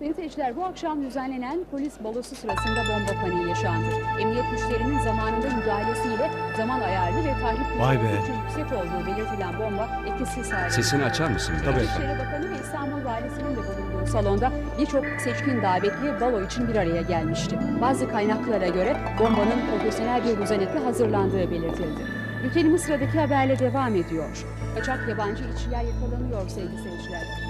Seyirciler bu akşam düzenlenen polis balosu sırasında bomba paniği yaşandı. Emniyet güçlerinin zamanında müdahalesiyle zaman ayarlı ve tahrip Vay be. yüksek olduğu belirtilen bomba etkisiz hale Sesini açar mısın? Tabii. İçişleri Bakanı ve İstanbul Valisi'nin de bulunduğu salonda birçok seçkin davetli balo için bir araya gelmişti. Bazı kaynaklara göre bombanın profesyonel bir düzenetle hazırlandığı belirtildi. Ülkenin sıradaki haberle devam ediyor. Kaçak yabancı işçiler yakalanıyor sevgili seyirciler.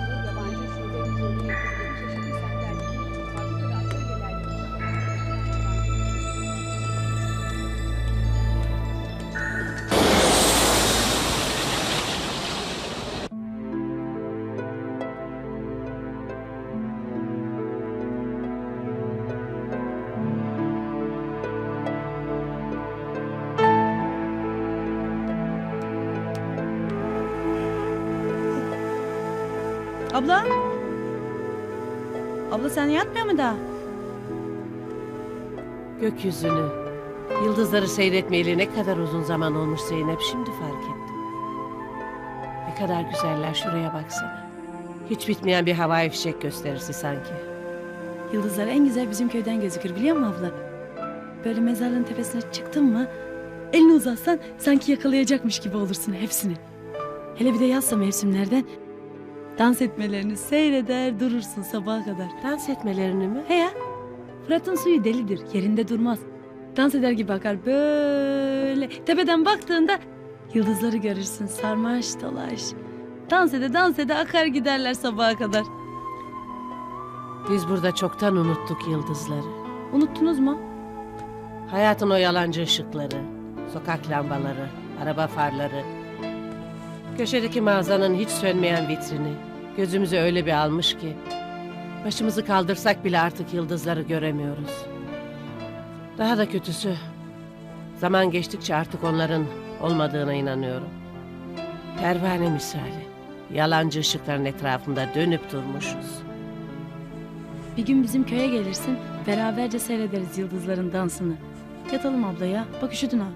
Abla? Abla sen yatmıyor mu daha? Gökyüzünü, yıldızları seyretmeyeli ne kadar uzun zaman olmuş Zeynep şimdi fark ettim. Ne kadar güzeller şuraya baksana. Hiç bitmeyen bir havai fişek gösterisi sanki. Yıldızlar en güzel bizim köyden gözükür biliyor musun abla? Böyle mezarlığın tepesine çıktın mı elini uzatsan sanki yakalayacakmış gibi olursun hepsini. Hele bir de yazsa mevsimlerden dans etmelerini seyreder durursun sabaha kadar. Dans etmelerini mi? He ya Fırat'ın suyu delidir yerinde durmaz. Dans eder gibi akar böyle. Tepeden baktığında yıldızları görürsün sarmaş dolaş. Dans ede dans ede akar giderler sabaha kadar. Biz burada çoktan unuttuk yıldızları. Unuttunuz mu? Hayatın o yalancı ışıkları, sokak lambaları, araba farları. Köşedeki mağazanın hiç sönmeyen vitrini. Gözümüzü öyle bir almış ki. Başımızı kaldırsak bile artık yıldızları göremiyoruz. Daha da kötüsü. Zaman geçtikçe artık onların olmadığına inanıyorum. Pervane misali. Yalancı ışıkların etrafında dönüp durmuşuz. Bir gün bizim köye gelirsin, beraberce seyrederiz yıldızların dansını. Yatalım abla ya, bak üşüdün ha.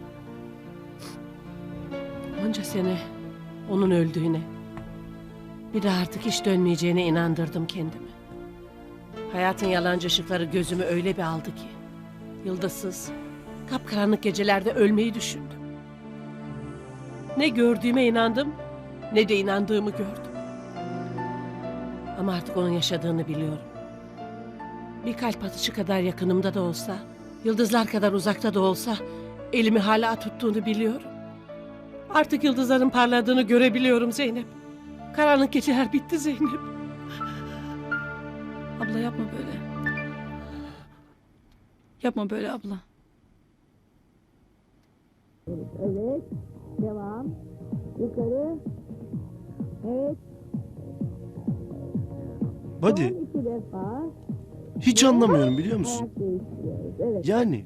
Onca sene onun öldüğüne, bir de artık hiç dönmeyeceğine inandırdım kendimi. Hayatın yalancı ışıkları gözümü öyle bir aldı ki, yıldızsız, kapkaranlık gecelerde ölmeyi düşündüm. Ne gördüğüme inandım, ne de inandığımı gördüm. Ama artık onun yaşadığını biliyorum. Bir kalp atışı kadar yakınımda da olsa, yıldızlar kadar uzakta da olsa, elimi hala tuttuğunu biliyorum. Artık yıldızların parladığını görebiliyorum Zeynep. Karanlık geceler bitti Zeynep. Abla yapma böyle. Yapma böyle abla. Hadi. Hiç anlamıyorum biliyor musun? Yani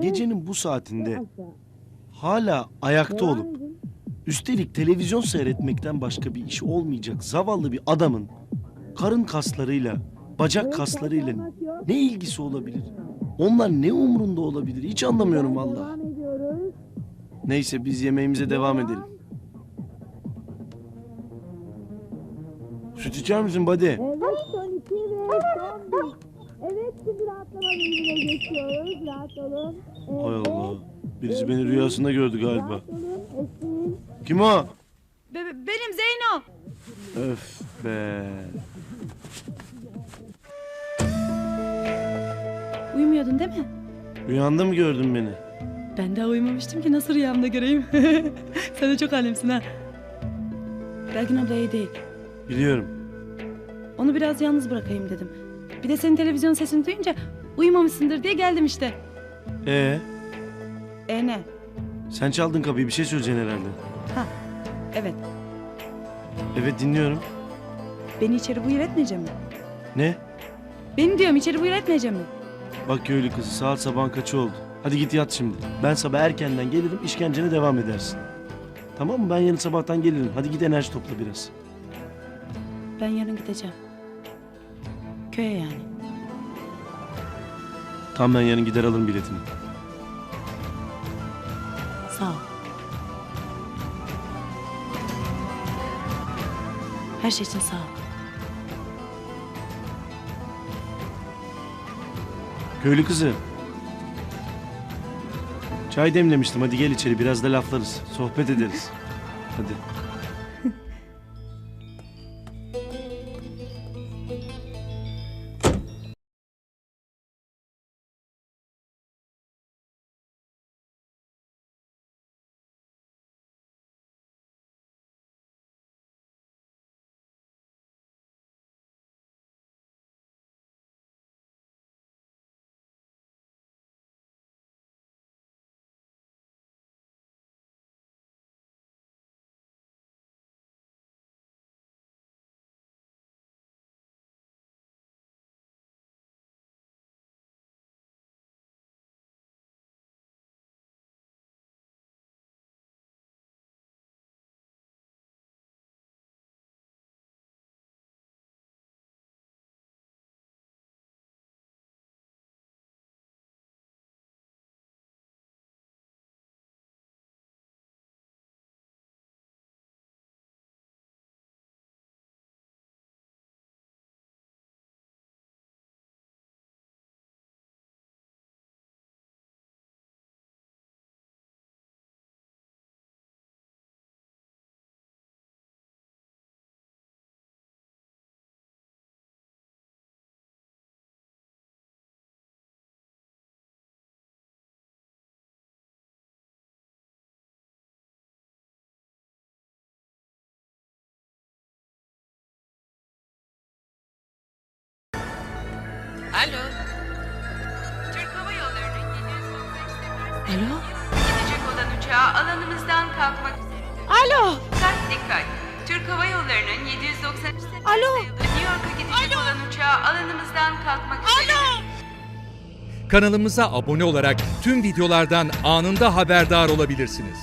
gecenin bu saatinde hala ayakta olup üstelik televizyon seyretmekten başka bir iş olmayacak zavallı bir adamın karın kaslarıyla, bacak kaslarıyla ne ilgisi olabilir? Onlar ne umrunda olabilir? Hiç anlamıyorum vallahi. Neyse biz yemeğimize devam edelim. Süt içer misin buddy? Evet son iki ve son bir. Evet şimdi rahatlama bölümüne geçiyoruz. Rahat olun. Evet, Hay Allah. Birisi beni rüyasında gördü galiba. Kim o? benim Zeyno. Öf be. Uyumuyordun değil mi? Rüyanda mı gördün beni? Ben daha uyumamıştım ki nasıl rüyamda göreyim. Sen de çok alemsin ha. Belgin abla iyi değil. Biliyorum. Onu biraz yalnız bırakayım dedim. Bir de senin televizyon sesini duyunca uyumamışsındır diye geldim işte. Ee, E ne? sen çaldın kapıyı bir şey söyleyeceksin herhalde. Ha, evet. Evet dinliyorum. Beni içeri buyur etmeyeceğim mi? Ne? Beni diyorum içeri buyur etmeyeceğim mi? Bak köylü kızı saat sabahın kaçı oldu. Hadi git yat şimdi. Ben sabah erkenden gelirim işkencene devam edersin. Tamam mı? Ben yarın sabahtan gelirim. Hadi git enerji topla biraz. Ben yarın gideceğim. Köye yani. Tam ben yarın gider alırım biletini. Sağ. Her şey için sağ ol. Köylü kızı. Çay demlemiştim. Hadi gel içeri. Biraz da laflarız. Sohbet ederiz. Hadi. Alo. Türk Hava Yolları'nın 795 Alo. gidecek olan uçağı alanımızdan kalkmak üzeredir. Alo. Dikkat dikkat. Türk Hava Yolları'nın 790 Alo. New York'a gidecek olan uçağı alanımızdan kalkmak üzeredir. Kanalımıza abone olarak tüm videolardan anında haberdar olabilirsiniz.